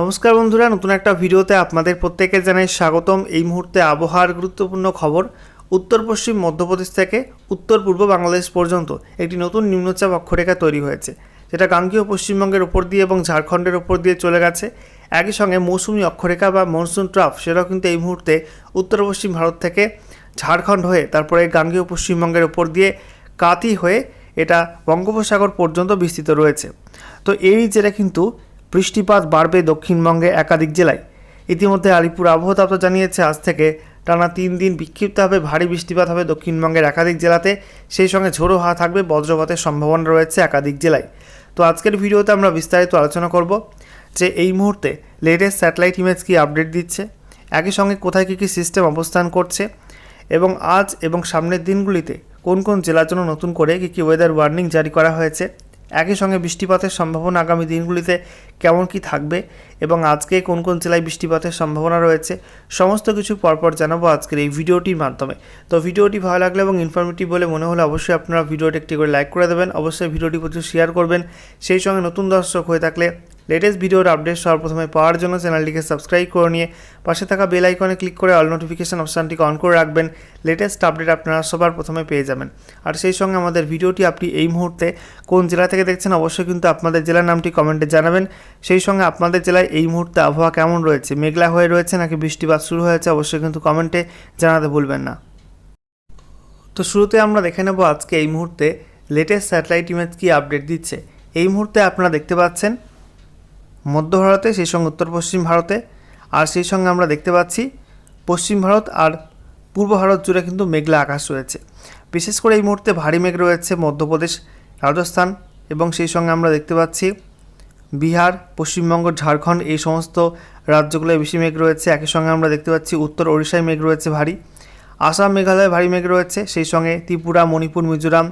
নমস্কার বন্ধুরা, নতুন একটা ভিডিওতে আপনাদের প্রত্যেকে জানাই স্বাগতম। এই মুহূর্তে আবহাওয়ার গুরুত্বপূর্ণ খবর, উত্তর পশ্চিম, মধ্যপ্রদেশ থেকে উত্তর পূর্ব বাংলাদেশ পর্যন্ত একটি নতুন নিম্নচাপ অক্ষরেখা তৈরি হয়েছে, যেটা গাঙ্গীয় পশ্চিমবঙ্গের ওপর দিয়ে এবং ঝাড়খণ্ডের ওপর দিয়ে চলে গেছে। একই সঙ্গে মৌসুমি অক্ষরেখা বা মনসুন ট্রাফ সেটাও কিন্তু এই মুহূর্তে উত্তর পশ্চিম ভারত থেকে ঝাড়খণ্ড হয়ে, তারপরে গাঙ্গীয় পশ্চিমবঙ্গের ওপর দিয়ে কাতি হয়ে এটা বঙ্গোপসাগর পর্যন্ত বিস্তৃত রয়েছে। তো এই যেটা কিন্তু বৃষ্টিপাত বাড়বে দক্ষিণবঙ্গে একাধিক জেলায়। ইতিমধ্যে আলিপুর আবহাওয়া দপ্তর জানিয়েছে, আজ থেকে টানা তিন দিন বিক্ষিপ্তভাবে ভারী বৃষ্টিপাত হবে দক্ষিণবঙ্গের একাধিক জেলাতে। সেই সঙ্গে ঝোড়ো হাওয়া থাকবে, বজ্রপাতের সম্ভাবনা রয়েছে একাধিক জেলায়। তো আজকের ভিডিওতে আমরা বিস্তারিত আলোচনা করব যে এই মুহূর্তে লেটেস্ট স্যাটেলাইট ইমেজ কি আপডেট দিচ্ছে, একই সঙ্গে কোথায় কী কী সিস্টেম অবস্থান করছে, এবং আজ এবং সামনের দিনগুলিতে কোন কোন জেলার জন্য নতুন করে কী কী ওয়েদার ওয়ার্নিং জারি করা হয়েছে। একই সঙ্গে বৃষ্টিপাতের সম্ভাবনা আগামী দিনগুলিতে কেমন কি থাকবে এবং আজকে কোন কোন জেলায় বৃষ্টিপাতের সম্ভাবনা রয়েছে, সমস্ত কিছু পরপর জানাব আজকের এই ভিডিওটির মাধ্যমে। তো ভিডিওটি ভালো লাগলে এবং ইনফরমেটিভ বলে মনে হলে অবশ্যই আপনারা ভিডিওটি একটি করে লাইক করে দেবেন, অবশ্যই ভিডিওটি প্রচুর শেয়ার করবেন। সেই সঙ্গে নতুন দর্শক হয়ে থাকলে লেটেস্ট ভিডিওর আপডেট সর্বপ্রথমে পাওয়ার জন্য চ্যানেলটিকে সাবস্ক্রাইব করে নিয়ে পাশে থাকা বেল আইকনে ক্লিক করে অল নোটিফিকেশন অপশানটিকে অন করে রাখবেন। লেটেস্ট আপডেট আপনারা সবার প্রথমে পেয়ে যাবেন। আর সেই সঙ্গে আমাদের ভিডিওটি আপনি এই মুহূর্তে কোন জেলা থেকে দেখছেন অবশ্যই কিন্তু আপনাদের জেলার নামটি কমেন্টে জানাবেন। সেই সঙ্গে আপনাদের জেলায় এই মুহূর্তে আবহাওয়া কেমন রয়েছে? মেঘলা হয়ে রয়েছে নাকি বৃষ্টিপাত শুরু হয়েছে? অবশ্যই কিন্তু কমেন্টে জানাতে ভুলবেন না। তো শুরুতে আমরা দেখে নেব আজকে এই মুহূর্তে লেটেস্ট স্যাটেলাইট ইমেজ কি আপডেট দিচ্ছে। এই মুহূর্তে আপনারা দেখতে পাচ্ছেন মধ্য ভারতে, সেই সঙ্গে উত্তর পশ্চিম ভারতে, আর সেই সঙ্গে আমরা দেখতে পাচ্ছি পশ্চিম ভারত আর পূর্ব ভারত জুড়ে কিন্তু মেঘলা আকাশ রয়েছে। বিশেষ করে এই মুহূর্তে ভারী মেঘ রয়েছে মধ্যপ্রদেশ, রাজস্থান এবং সেই সঙ্গে আমরা দেখতে পাচ্ছি বিহার, পশ্চিমবঙ্গ, ঝাড়খণ্ড, এই সমস্ত রাজ্যগুলোয় বেশি মেঘ রয়েছে। একই সঙ্গে আমরা দেখতে পাচ্ছি উত্তর ওড়িশায় মেঘ রয়েছে ভারী, আসাম, মেঘালয়ে ভারী মেঘ রয়েছে। সেই সঙ্গে ত্রিপুরা, মণিপুর, মিজোরাম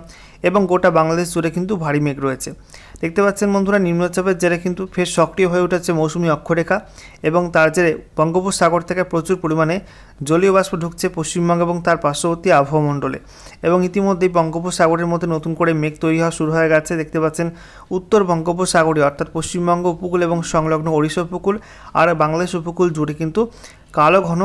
এবং গোটা বাংলাদেশ জুড়ে কিন্তু ভারী মেঘ রয়েছে। দেখতে পাচ্ছেন বন্ধুরা, নিম্নচাপের জেরে কিন্তু ফের সক্রিয় হয়ে উঠেছে মৌসুমি অক্ষরেখা এবং তার জেরে বঙ্গোপসাগর থেকে প্রচুর পরিমাণে জলীয় বাষ্প ঢুকছে পশ্চিমবঙ্গ এবং তার পার্শ্ববর্তী আবহাওয়া মণ্ডলে এবং ইতিমধ্যেই বঙ্গোপসাগরের মধ্যে নতুন করে মেঘ তৈরি হওয়া শুরু হয়ে গেছে। দেখতে পাচ্ছেন, উত্তর বঙ্গোপসাগরে অর্থাৎ পশ্চিমবঙ্গ উপকূল এবং সংলগ্ন ওড়িশা উপকূল আর বাংলাদেশ উপকূল জুড়ে কিন্তু কালো ঘন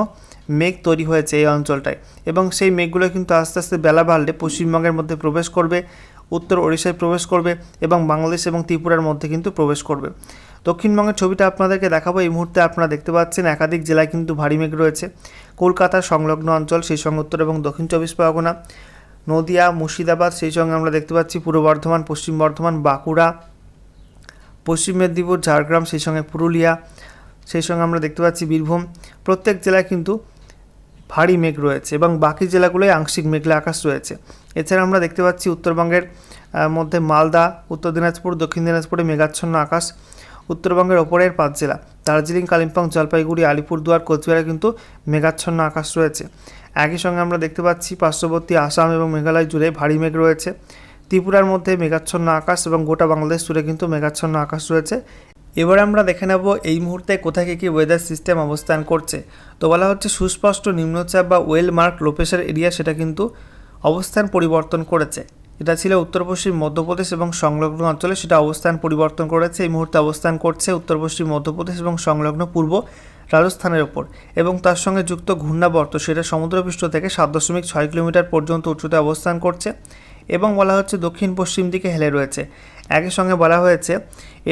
মেঘ তৈরি হয়েছে এই অঞ্চলটায়। এবং সেই মেঘগুলো কিন্তু আস্তে আস্তে বেলা বাড়লে পশ্চিমবঙ্গের মধ্যে প্রবেশ করবে, উত্তর ওড়িশায় প্রবেশ করবে এবং বাংলাদেশ এবং ত্রিপুরার মধ্যে কিন্তু প্রবেশ করবে। দক্ষিণবঙ্গের ছবিটা আপনাদেরকে দেখাবো। এই মুহূর্তে আপনারা দেখতে পাচ্ছেন একাধিক জেলায় কিন্তু ভারী মেঘ রয়েছে। কলকাতার সংলগ্ন অঞ্চল, সেই সঙ্গে উত্তর এবং দক্ষিণ চব্বিশ পরগনা, নদিয়া, মুর্শিদাবাদ, সেই সঙ্গে আমরা দেখতে পাচ্ছি পূর্ব বর্ধমান, পশ্চিম বর্ধমান, বাঁকুড়া, পশ্চিম মেদিনীপুর, ঝাড়গ্রাম, সেই সঙ্গে পুরুলিয়া, সেই সঙ্গে আমরা দেখতে পাচ্ছি বীরভূম। প্রত্যেক জেলায় কিন্তু ভারী মেঘ রয়েছে এবং বাকি জেলাগুলোয় আংশিক মেঘলা আকাশ রয়েছে। এছাড়া আমরা দেখতে পাচ্ছি উত্তরবঙ্গের মধ্যে মালদা, উত্তর দিনাজপুর, দক্ষিণ দিনাজপুরে মেঘাচ্ছন্ন আকাশ, উত্তরবঙ্গের ওপরের পাঁচ জেলা, দার্জিলিং, কালিম্পং, জলপাইগুড়ি, আলিপুরদুয়ার, কোচবিহারে কিন্তু মেঘাচ্ছন্ন আকাশ রয়েছে। একই সঙ্গে আমরা দেখতে পাচ্ছি পার্শ্ববর্তী আসাম এবং মেঘালয় জুড়ে ভারী মেঘ রয়েছে। ত্রিপুরার মধ্যে মেঘাচ্ছন্ন আকাশ এবং গোটা বাংলাদেশ জুড়ে কিন্তু মেঘাচ্ছন্ন আকাশ রয়েছে। এবারে আমরা দেখে নেব এই মুহূর্তে কোথায় কী কী ওয়েদার সিস্টেম অবস্থান করছে। তো বলা হচ্ছে সুস্পষ্ট নিম্নচাপ বা ওয়েল মার্ক লোপেশার এরিয়া সেটা কিন্তু অবস্থান পরিবর্তন করেছে। এটা ছিল উত্তর পশ্চিম মধ্যপ্রদেশ এবং সংলগ্ন অঞ্চলে সেটা অবস্থান পরিবর্তন করেছে। এই মুহূর্তে অবস্থান করছে উত্তর পশ্চিম মধ্যপ্রদেশ এবং সংলগ্ন পূর্ব রাজস্থানের ওপর এবং তার সঙ্গে যুক্ত ঘূর্ণাবর্ত সেটা সমুদ্রপৃষ্ঠ থেকে সাত দশমিক ছয় কিলোমিটার পর্যন্ত উচ্চতায় অবস্থান করছে। এবং বলা হচ্ছে দক্ষিণ পশ্চিম দিকে হেলে রয়েছে। একই সঙ্গে বলা হয়েছে,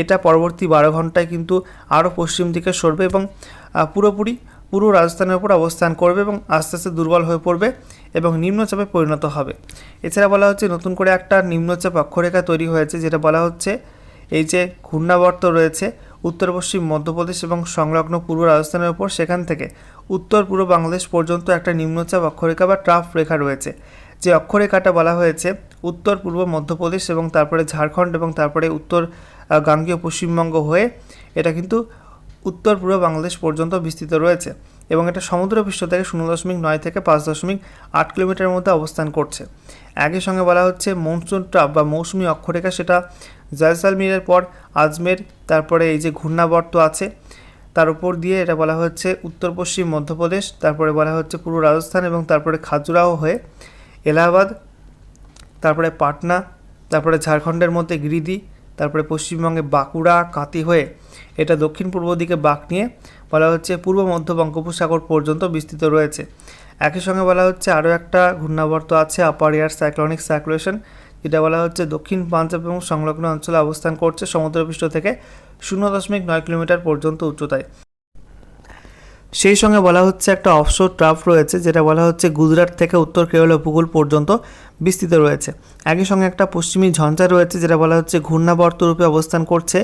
এটা পরবর্তী বারো ঘন্টায় কিন্তু আরও পশ্চিম দিকে সরবে এবং পুরোপুরি পুরো রাজস্থানের উপর অবস্থান করবে এবং আস্তে আস্তে দুর্বল হয়ে পড়বে এবং নিম্নচাপে পরিণত হবে। এছাড়া বলা হচ্ছে নতুন করে একটা নিম্নচাপ অক্ষরেখা তৈরি হয়েছে যেটা বলা হচ্ছে এই যে ঘূর্ণাবর্ত রয়েছে উত্তর পশ্চিম মধ্যপ্রদেশ এবং সংলগ্ন পূর্ব রাজস্থানের উপর। সেখান থেকে উত্তর পূর্ব বাংলাদেশ পর্যন্ত একটা নিম্নচাপ অক্ষরেখা বা ট্রাফ রেখা রয়েছে। যে অক্ষরেখাটা বলা হয়েছে, উত্তর, পূর্ব, মধ্যপ্রদেশ এবং তারপরে ঝাড়খণ্ড এবং তারপরে উত্তর গাঙ্গীয় পশ্চিমবঙ্গ হয়ে এটা কিন্তু উত্তর, পূর্ব বাংলাদেশ পর্যন্ত বিস্তৃত রয়েছে এবং এটা সমুদ্রপৃষ্ঠ থেকে শূন্য দশমিক নয় থেকে পাঁচ দশমিক আট কিলোমিটারের মধ্যে অবস্থান করছে। একই সঙ্গে বলা হচ্ছে মনসুন ট্রাপ বা মৌসুমি অক্ষরেখা সেটা জয়সালমীরের পর আজমের, তারপরে এই যে ঘূর্ণাবর্ত আছে, তার উপর দিয়ে এটা বলা হচ্ছে উত্তর, পশ্চিম, মধ্যপ্রদেশ, তারপরে বলা হচ্ছে পুরো রাজস্থান এবং তারপরে খাজুরাহো হয়ে এলাহাবাদ, তারপরে পাটনা, তারপরে ঝাড়খণ্ডের মধ্যে গিরিদি, তারপরে পশ্চিমবঙ্গে বাঁকুড়া, কাতি হয়ে এটা দক্ষিণ পূর্ব দিকে বাঁক নিয়ে বলা হচ্ছে পূর্ব মধ্য বঙ্গোপসাগর পর্যন্ত বিস্তৃত রয়েছে। একই সঙ্গে বলা হচ্ছে আরও একটা ঘূর্ণাবর্ত আছে, আপার এয়ার সাইক্লনিক সার্কুলেশন, যেটা বলা হচ্ছে দক্ষিণ পাঞ্জাব এবং সংলগ্ন অঞ্চলে অবস্থান করছে সমুদ্রপৃষ্ঠ থেকে শূন্য দশমিক নয় কিলোমিটার পর্যন্ত উচ্চতায়। সেই সঙ্গে বলা হচ্ছে একটা অফশোর ট্রাফ রয়েছে, যেটা বলা হচ্ছে গুজরাট থেকে উত্তর কেরল উপকূল পর্যন্ত বিস্তৃত রয়েছে। একই সঙ্গে একটা পশ্চিমী ঝঞ্ঝা রয়েছে, যেটা বলা হচ্ছে ঘূর্ণাবর্ত রূপে অবস্থান করছে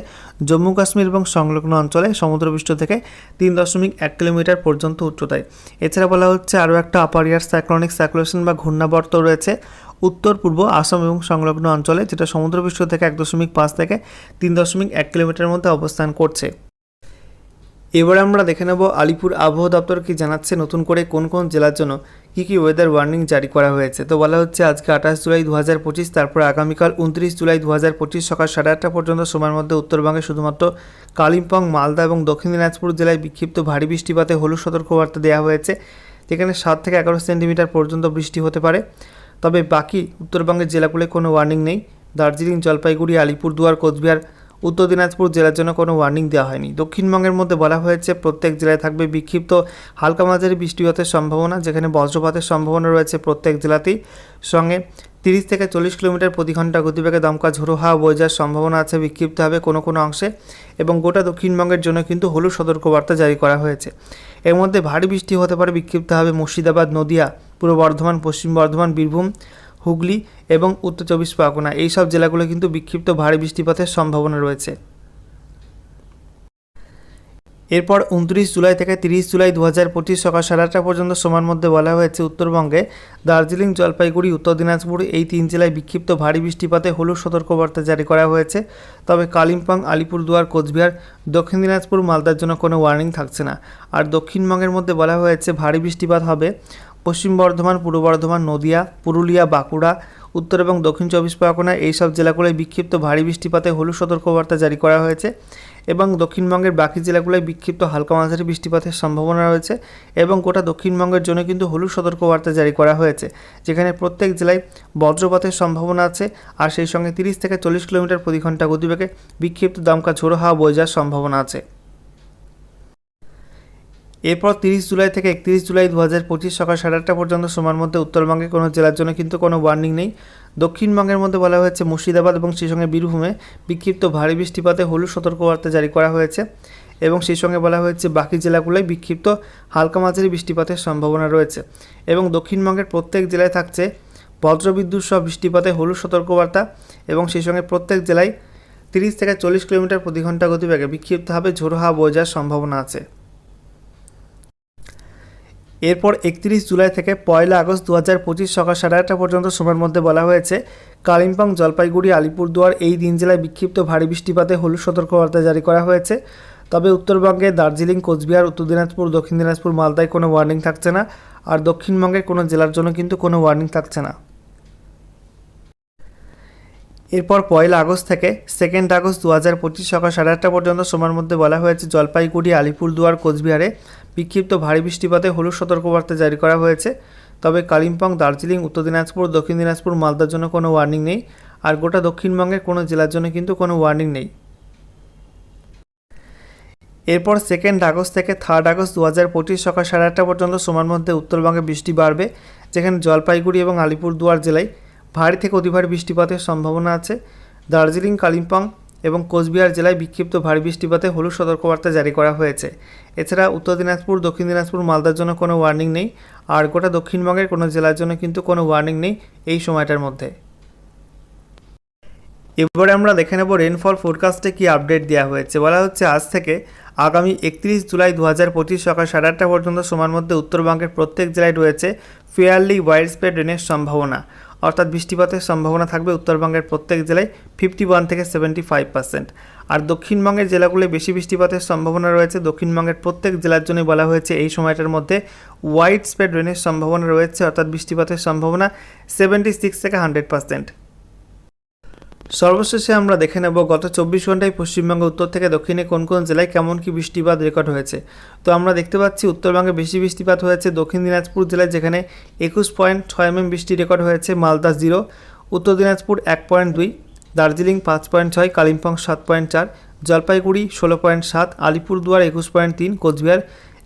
জম্মু কাশ্মীর এবং সংলগ্ন অঞ্চলে সমুদ্রপৃষ্ঠ থেকে তিন দশমিক এক কিলোমিটার পর্যন্ত উচ্চতায়। এছাড়া বলা হচ্ছে আরও একটা আপার ইয়ার সাইক্লনিক সার্কুলেশন বা ঘূর্ণাবর্ত রয়েছে উত্তর, পূর্ব আসাম এবং সংলগ্ন অঞ্চলে, যেটা সমুদ্রপৃষ্ঠ থেকে এক দশমিক পাঁচ থেকে তিন দশমিক এক কিলোমিটারের মধ্যে অবস্থান করছে। এবার আমরা দেখে নেব আলিপুর আবহাওয়া দপ্তর কি জানাচ্ছে, নতুন করে কোন কোন জেলার জন্য কী কী ওয়েদার ওয়ার্নিং জারি করা হয়েছে। তো বলা হচ্ছে, আজকে আঠাশ জুলাই দু হাজার পঁচিশ, তারপর আগামীকাল উনত্রিশ জুলাই দু হাজার পঁচিশ সকাল সাড়ে আটটা পর্যন্ত সময়ের মধ্যে উত্তরবঙ্গে শুধুমাত্র কালিম্পং, মালদা এবং দক্ষিণ দিনাজপুর জেলায় বিক্ষিপ্ত ভারী বৃষ্টিপাতে হলুদ সতর্কবার্তা দেওয়া হয়েছে। যেখানে সাত থেকে এগারো সেন্টিমিটার পর্যন্ত বৃষ্টি হতে পারে। তবে বাকি উত্তরবঙ্গের জেলাগুলোয় কোনো ওয়ার্নিং নেই। দার্জিলিং, জলপাইগুড়ি, আলিপুরদুয়ার, কোচবিহার উত্তর দিনাজপুর জেলার জন্য কোনো ওয়ার্নিং দেওয়া হয়নি। দক্ষিণবঙ্গের মধ্যে বলা হয়েছে, প্রত্যেক জেলায় থাকবে বিক্ষিপ্ত হালকা মাঝারি বৃষ্টিপাতের সম্ভাবনা, যেখানে বজ্রপাতের সম্ভাবনা রয়েছে প্রত্যেক জেলাতেই। সঙ্গে তিরিশ থেকে চল্লিশ কিলোমিটার প্রতি ঘণ্টা গতিবেগে দমকা ঝোড়ো হাওয়া বয়ে যাওয়ার সম্ভাবনা আছে বিক্ষিপ্তভাবে কোনো কোনো অংশে এবং গোটা দক্ষিণবঙ্গের জন্য কিন্তু হলুদ সতর্কবার্তা জারি করা হয়েছে। এর মধ্যে ভারী বৃষ্টি হতে পারে বিক্ষিপ্তভাবে মুর্শিদাবাদ, নদিয়া, পূর্ব বর্ধমান, পশ্চিম বর্ধমান, বীরভূম হুগলি এবং উত্তর চব্বিশ পরগনা। এই সব জেলাগুলো কিন্তু বিক্ষিপ্ত ভারী বৃষ্টিপাতের সম্ভাবনা রয়েছে। এরপর উনত্রিশ জুলাই থেকে তিরিশ জুলাই দু হাজার পঁচিশ সকাল সাড়ে আটটা পর্যন্ত সময়ের মধ্যে বলা হয়েছে, উত্তরবঙ্গে দার্জিলিং, জলপাইগুড়ি, উত্তর দিনাজপুর এই তিন জেলায় বিক্ষিপ্ত ভারী বৃষ্টিপাতে হলুদ সতর্কবার্তা জারি করা হয়েছে। তবে কালিম্পং, আলিপুরদুয়ার, কোচবিহার, দক্ষিণ দিনাজপুর, মালদার জন্য কোনো ওয়ার্নিং থাকছে না। আর দক্ষিণবঙ্গের মধ্যে বলা হয়েছে, ভারী বৃষ্টিপাত হবে পশ্চিম বর্ধমান, পূর্ব বর্ধমান, নদিয়া, পুরুলিয়া, বাঁকুড়া, উত্তর এবং দক্ষিণ চব্বিশ পরগনা এইসব জেলাগুলোয় বিক্ষিপ্ত ভারী বৃষ্টিপাতে হলুদ সতর্কবার্তা জারি করা হয়েছে এবং দক্ষিণবঙ্গের বাকি জেলাগুলোয় বিক্ষিপ্ত হালকা মাঝারি বৃষ্টিপাতের সম্ভাবনা রয়েছে এবং গোটা দক্ষিণবঙ্গের জন্য কিন্তু হলুদ সতর্কবার্তা জারি করা হয়েছে, যেখানে প্রত্যেক জেলায় বজ্রপাতের সম্ভাবনা আছে আর সেই সঙ্গে তিরিশ থেকে চল্লিশ কিলোমিটার প্রতি ঘণ্টা গতিবেগে বিক্ষিপ্ত দমকা ঝোড়ো হাওয়া বয়ে যাওয়ার সম্ভাবনা আছে। এরপর তিরিশ জুলাই থেকে একত্রিশ জুলাই দু হাজার পঁচিশ সকাল সাড়ে আটটা পর্যন্ত সময়ের মধ্যে উত্তরবঙ্গে কোনো জেলার জন্য কিন্তু কোনো ওয়ার্নিং নেই। দক্ষিণবঙ্গের মধ্যে বলা হয়েছে মুর্শিদাবাদ এবং সেই সঙ্গে বীরভূমে বিক্ষিপ্ত ভারী বৃষ্টিপাতে হলুদ সতর্কবার্তা জারি করা হয়েছে এবং সেই সঙ্গে বলা হয়েছে বাকি জেলাগুলোয় বিক্ষিপ্ত হালকা মাঝারি বৃষ্টিপাতের সম্ভাবনা রয়েছে এবং দক্ষিণবঙ্গের প্রত্যেক জেলায় থাকছে বজ্রবিদ্যুৎ সহ বৃষ্টিপাতে হলুদ সতর্কবার্তা এবং সেই সঙ্গে প্রত্যেক জেলায় তিরিশ থেকে চল্লিশ কিলোমিটার প্রতি ঘণ্টা গতিবেগে বিক্ষিপ্তভাবে ঝোড়ো হাওয়া বয়ে যাওয়ার সম্ভাবনা আছে। এরপর একত্রিশ জুলাই থেকে পয়লা আগস্ট দু হাজার পঁচিশ সকাল সাড়ে আটটা পর্যন্ত সময়ের মধ্যে বলা হয়েছে, কালিম্পং, জলপাইগুড়ি, আলিপুরদুয়ার এই তিন জেলায় বিক্ষিপ্ত ভারী বৃষ্টিপাতে হলুদ সতর্কবার্তা জারি করা হয়েছে। তবে উত্তরবঙ্গে দার্জিলিং, কোচবিহার, উত্তর দিনাজপুর, দক্ষিণ দিনাজপুর, মালদায় কোনো ওয়ার্নিং থাকছে না আর দক্ষিণবঙ্গের কোনো জেলার জন্য কিন্তু কোনো ওয়ার্নিং থাকছে না। এরপর পয়লা আগস্ট থেকে সেকেন্ড আগস্ট দু হাজার পঁচিশ সকাল সাড়ে আটটা পর্যন্ত সময়ের মধ্যে বলা হয়েছে, জলপাইগুড়ি, আলিপুরদুয়ার, কোচবিহারে বিক্ষিপ্ত ভারী বৃষ্টিপাতে হলুদ সতর্কবার্তা জারি করা হয়েছে। তবে কালিম্পং, দার্জিলিং, উত্তর দিনাজপুর, দক্ষিণ দিনাজপুর, মালদার জন্য কোনো ওয়ার্নিং নেই। আর গোটা দক্ষিণবঙ্গের কোনো জেলার জন্য কিন্তু কোনো ওয়ার্নিং নেই। এরপর সেকেন্ড আগস্ট থেকে থার্ড আগস্ট দু হাজার পঁচিশ সকাল সাড়ে আটটা পর্যন্ত সময়ের মধ্যে উত্তরবঙ্গে বৃষ্টি বাড়বে, যেখানে জলপাইগুড়ি এবং আলিপুরদুয়ার জেলায় ভারী থেকে অতি ভারী বৃষ্টিপাতের সম্ভাবনা আছে। দার্জিলিং, কালিম্পং এবং কোচবিহার জেলায় বিক্ষিপ্ত ভারী বৃষ্টিপাতে হলুদ সতর্কবার্তা জারি করা হয়েছে। এছাড়া উত্তর দিনাজপুর, দক্ষিণ দিনাজপুর, মালদার জন্য কোনো ওয়ার্নিং নেই আর গোটা দক্ষিণবঙ্গের কোনো জেলার জন্য কিন্তু কোনো ওয়ার্নিং নেই এই সময়টার মধ্যে। এবারে আমরা দেখে নেব রেনফল ফোরকাস্টে কি আপডেট দেওয়া হয়েছে। বলা হচ্ছে আজ থেকে আগামী একত্রিশ জুলাই দু হাজার পঁচিশ সকাল সাড়ে আটটা পর্যন্ত সময়ের মধ্যে উত্তরবঙ্গের প্রত্যেক জেলায় রয়েছে ফেয়ারলি ওয়াইড স্প্রেড রেনের সম্ভাবনা। অর্থাৎ বৃষ্টিপাতের সম্ভাবনা থাকবে উত্তরবঙ্গের প্রত্যেক জেলায় ফিফটি ওয়ান থেকে সেভেন্টি ফাইভ পার্সেন্ট আর দক্ষিণবঙ্গের জেলাগুলো বেশি বৃষ্টিপাতের সম্ভাবনা রয়েছে। দক্ষিণবঙ্গের প্রত্যেক জেলার জন্যই বলা হয়েছে এই সময়টার মধ্যে ওয়াইড স্প্রেড রেনের সম্ভাবনা রয়েছে। অর্থাৎ বৃষ্টিপাতের সম্ভাবনা সেভেন্টি সিক্স থেকে হান্ড্রেড পার্সেন্ট সর্বশেষে আমরা দেখে নেব গত চব্বিশ ঘন্টায় পশ্চিমবঙ্গ উত্তর থেকে দক্ষিণে কোন কোন জেলায় কেমন কি বৃষ্টিপাত রেকর্ড হয়েছে। তো আমরা দেখতে পাচ্ছি উত্তরবঙ্গে বেশি বৃষ্টিপাত হয়েছে। দক্ষিণ দিনাজপুর জেলায় যেখানে একুশ পয়েন্ট ছয় এমএম বৃষ্টি রেকর্ড হয়েছে, মালদা জিরো উত্তর দিনাজপুর এক পয়েন্ট দুই, দার্জিলিং পাঁচ পয়েন্ট ছয়, কালিম্পং সাত পয়েন্ট চার, জলপাইগুড়ি ষোলো পয়েন্ট সাত, আলিপুরদুয়ার একুশ পয়েন্ট তিন, কোচবিহার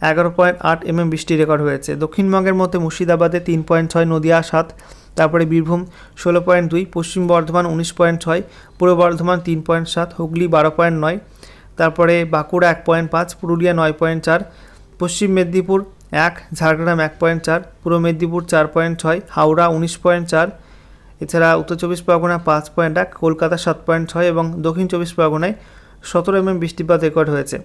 এগারো পয়েন্ট আট এমএম বৃষ্টি রেকর্ড হয়েছে। দক্ষিণবঙ্গের মধ্যে মুর্শিদাবাদে তিন পয়েন্ট ছয়, নদিয়া সাত তারপরে বীরভূম ষোলো পয়েন্ট দুই, পশ্চিম বর্ধমান উনিশ পয়েন্ট ছয়, পূর্ব বর্ধমান তিন পয়েন্ট সাত, হুগলি বারো পয়েন্ট নয়, তারপরে বাঁকুড়া এক পয়েন্ট পাঁচ, পুরুলিয়া নয় পয়েন্ট চার, পশ্চিম মেদিনীপুর এক, ঝাড়গ্রাম এক পয়েন্ট চার, পূর্ব মেদিনীপুর চার পয়েন্ট ছয়, হাওড়া উনিশ পয়েন্ট চার, এছাড়া উত্তর চব্বিশ পরগনা পাঁচ পয়েন্ট এক, কলকাতা সাত পয়েন্ট ছয় এবং দক্ষিণ চব্বিশ পরগনায় সতেরো এমএম বৃষ্টিপাত রেকর্ড হয়েছে।